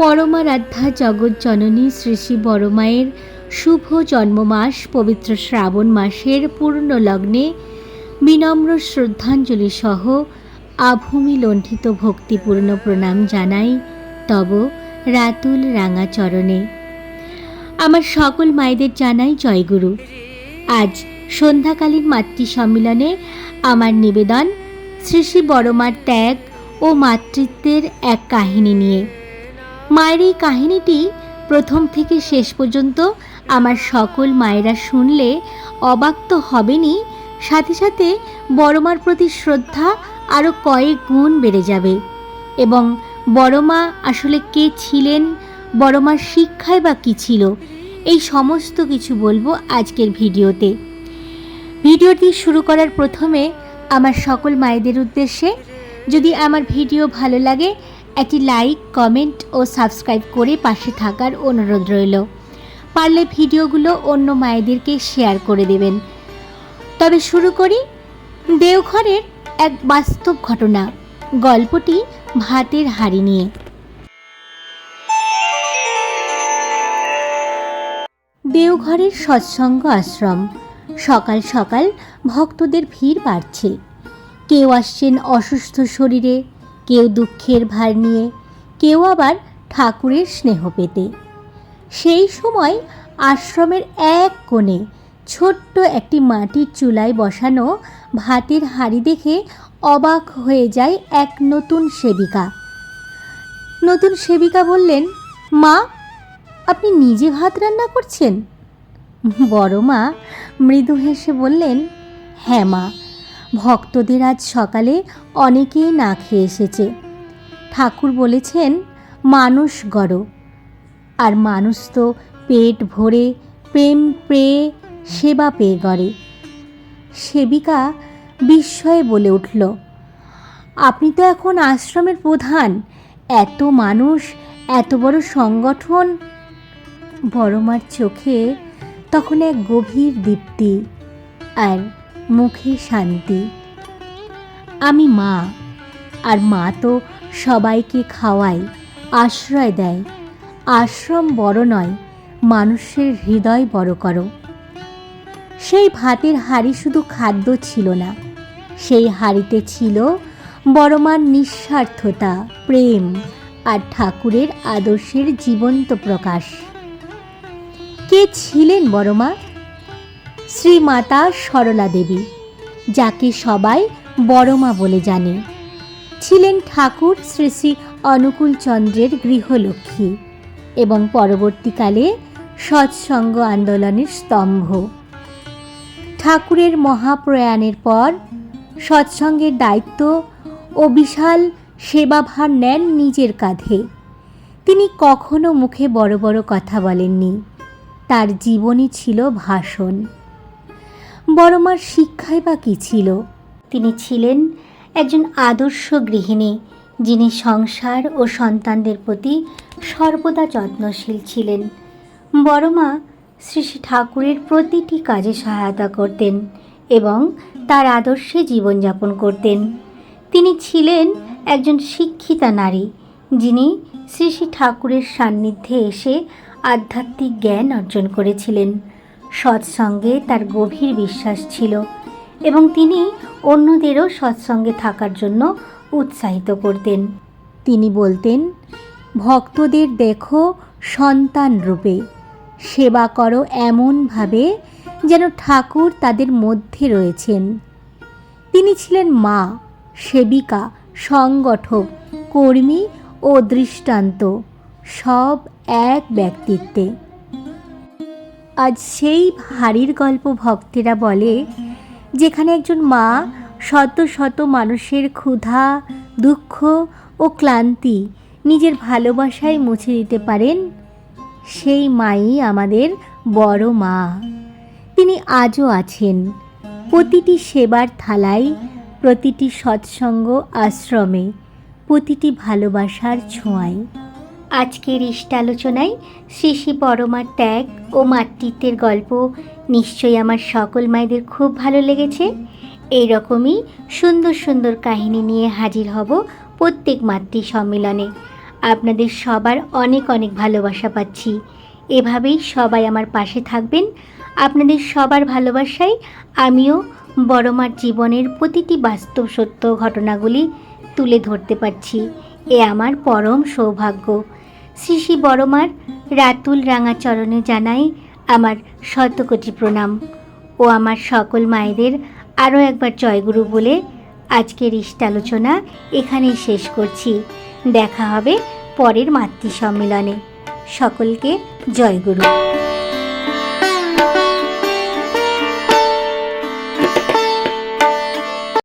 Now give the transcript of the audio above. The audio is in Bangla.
পরমারাধ্যা জগৎ জননী শ্রী শ্রী বড়মায়ের শুভ জন্মমাস, পবিত্র শ্রাবণ মাসের পূর্ণ লগ্নে বিনম্র শ্রদ্ধাঞ্জলি সহ আভূমি লণ্ঠিত ভক্তিপূর্ণ প্রণাম জানাই তব রাতুল রাঙা চরণে আমার সকল মায়েদের জানাই জয়গুরু। আজ সন্ধ্যাকালীন মাতৃ সম্মিলনে আমার নিবেদন শ্রী শ্রী বড়মার ত্যাগ ও মাতৃত্বের এক কাহিনী নিয়ে। মায়ের এই কাহিনীটি প্রথম থেকে শেষ পর্যন্ত আমার সকল মায়েরা শুনলে অবাক তো হবেনই। সাথে সাথে বড়মার প্রতি শ্রদ্ধা আরও কয়েক গুণ বেড়ে যাবে। এবং বড়মা আসলে কে ছিলেন, বড়মার শিক্ষায় বা কী ছিল, এই সমস্ত কিছু বলব আজকের ভিডিওতে। ভিডিওটি শুরু করার প্রথমে আমার সকল মায়েদের উদ্দেশ্যে যদি আমার ভিডিও ভালো লাগে একটি লাইক, কমেন্ট ও সাবস্ক্রাইব করে পাশে থাকার অনুরোধ রইল। পারলে ভিডিওগুলো অন্য মায়েদেরকে শেয়ার করে দেবেন। তবে শুরু করি দেওঘরের এক বাস্তব ঘটনা। গল্পটি ভাতের হাড়ি নিয়ে। দেওঘরের সৎসঙ্গ আশ্রম। সকাল সকাল ভক্তদের ভিড় বাড়ছে। কেউ আসছেন অসুস্থ শরীরে কেউ দুঃখের ভার নিয়ে, কেউ আবার ঠাকুরের স্নেহ পেতে। সেই সময় আশ্রমের এক কোণে ছোট্ট একটি মাটির চুলায় বসানো ভাতের হাঁড়ি দেখে অবাক হয়ে যায় এক নতুন সেবিকা। নতুন সেবিকা বললেন, মা, আপনি নিজে ভাত রান্না করছেন? বড় মা মৃদু হেসে বললেন হ্যাঁ মা ভক্তদের আজ সকালে অনেকেই না খেয়ে এসেছে। ঠাকুর বলেছেন, মানুষ গড়। আর মানুষ তো পেট ভরে, প্রেম পেয়ে, সেবা পেয়ে গড়ে। সেবিকা বিস্ময়ে বলে উঠল, আপনি তো এখন আশ্রমের প্রধান। এত মানুষ, এত বড় সংগঠন। বড়মার চোখে তখন এক গভীর দীপ্তি। আর মুখে শান্তি। আমি মা, আর মা তো সবাইকে খাওয়ায়, আশ্রয় দেয়। আশ্রম বড় নয়, মানুষের হৃদয় বড় করো। সেই ভাতের হাড়ি শুধু খাদ্য ছিল না, সেই হাড়িতে ছিল বড়মার নিঃস্বার্থতা, প্রেম, আর ঠাকুরের আদর্শের জীবন্ত প্রকাশ। কে ছিলেন বড়মা? শ্রীমাতা সরলা দেবী, যাকে সবাই বড়মা বলে জানে। ছিলেন ঠাকুর শ্রী শ্রী অনুকূল চন্দ্রের গৃহলক্ষ্মী এবং পরবর্তীকালে সৎসঙ্গ আন্দোলনের স্তম্ভ। ঠাকুরের মহাপ্রয়াণের পর সৎসঙ্গের দায়িত্ব ও বিশাল সেবাভার নেন নিজের কাঁধে। তিনি কখনো মুখে বড় বড় কথা বলেননি। তার জীবনই ছিল ভাষণ। বড়মার শিক্ষায় বা কী ছিল? তিনি ছিলেন একজন আদর্শ গৃহিণী, যিনি সংসার ও সন্তানদের প্রতি সর্বদা যত্নশীল ছিলেন। বড়মা শ্রী শ্রী ঠাকুরের প্রতিটি কাজে সহায়তা করতেন এবং তার আদর্শে জীবনযাপন করতেন। তিনি ছিলেন একজন শিক্ষিতা নারী, যিনি শ্রী শ্রী ঠাকুরের সান্নিধ্যে এসে আধ্যাত্মিক জ্ঞান অর্জন করেছিলেন। সৎসঙ্গে তার গভীর বিশ্বাস ছিল এবং তিনি অন্যদেরও সৎসঙ্গে থাকার জন্য উৎসাহিত করতেন। তিনি বলতেন, ভক্তদের দেখো সন্তান রূপে, সেবা করো এমনভাবে যেন ঠাকুর তাদের মধ্যে রয়েছেন। তিনি ছিলেন মা, সেবিকা, সংগঠক, কর্মী ও দৃষ্টান্ত, সব এক ব্যক্তিত্বে। আজ সেই হাড়ির গল্প ভক্তেরা বলে, যেখানে একজন মা শত শত মানুষের ক্ষুধা, দুঃখ ও ক্লান্তি নিজের ভালোবাসায় মুছে দিতে পারেন, সেই মাই আমাদের বড় মা। তিনি আজও আছেন। প্রতিটি সেবার থালায়, প্রতিটি সৎসঙ্গ আশ্রমে, প্রতিটি ভালোবাসার ছোঁয়ায়। আজকের ইষ্টালোচনায় শ্রী শ্রী পরমার ত্যাগ ও মাতৃত্বের গল্প নিশ্চয়ই আমার সকল মায়েদের খুব ভালো লেগেছে। এই রকমই সুন্দর সুন্দর কাহিনী নিয়ে হাজির হব প্রত্যেক মাতৃ সম্মেলনে। আপনাদের সবার অনেক অনেক ভালোবাসা পাচ্ছি। এভাবেই সবাই আমার পাশে থাকবেন। আপনাদের সবার ভালোবাসায় আমিও বড়মার জীবনের প্রতিটি বাস্তব সত্য ঘটনাগুলি তুলে ধরতে পারছি। এ আমার পরম সৌভাগ্য। শ্রী বড়মার রাতুল রাঙা চরণে জানাই আমার শতকোটি প্রণাম। ও আমার সকল মায়েদের আরও একবার জয়গুরু বলে আজকের ইষ্টালোচনা এখানেই শেষ করছি। দেখা হবে পরের মাতৃ সম্মেলনে সকলকে জয়গুরু।